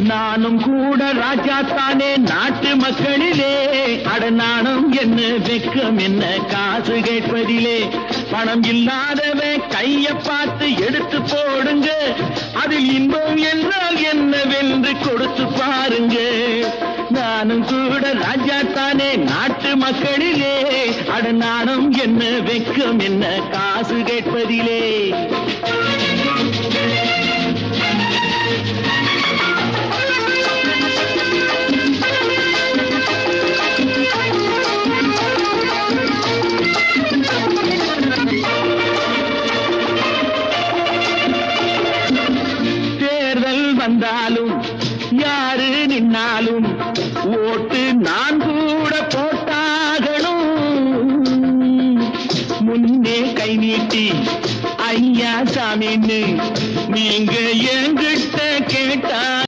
நானும் கூட ராஜா தானே நாட்டு மக்களிலே. அடநாணம் என்ன வெக்கம் என்ன காசு கேட்பதிலே. பணம் இல்லாதவன் கைய பார்த்து எடுத்து போடுங்க. அதில் இன்பம் என்றால் என்னவென்று கொடுத்து பாருங்க. நானும் கூட ராஜா தானே நாட்டு மக்களிலே. அடநாணம் என்ன வெக்கம் என்ன காசு கேட்பதிலே. தேர்தல் வந்தாலும் யாரு நின்னாலும் ஓட்டு நான் கூட போட்டாகணும். முன்னே கை நீட்டி ஐயா சாமின்னு நீங்க எங்க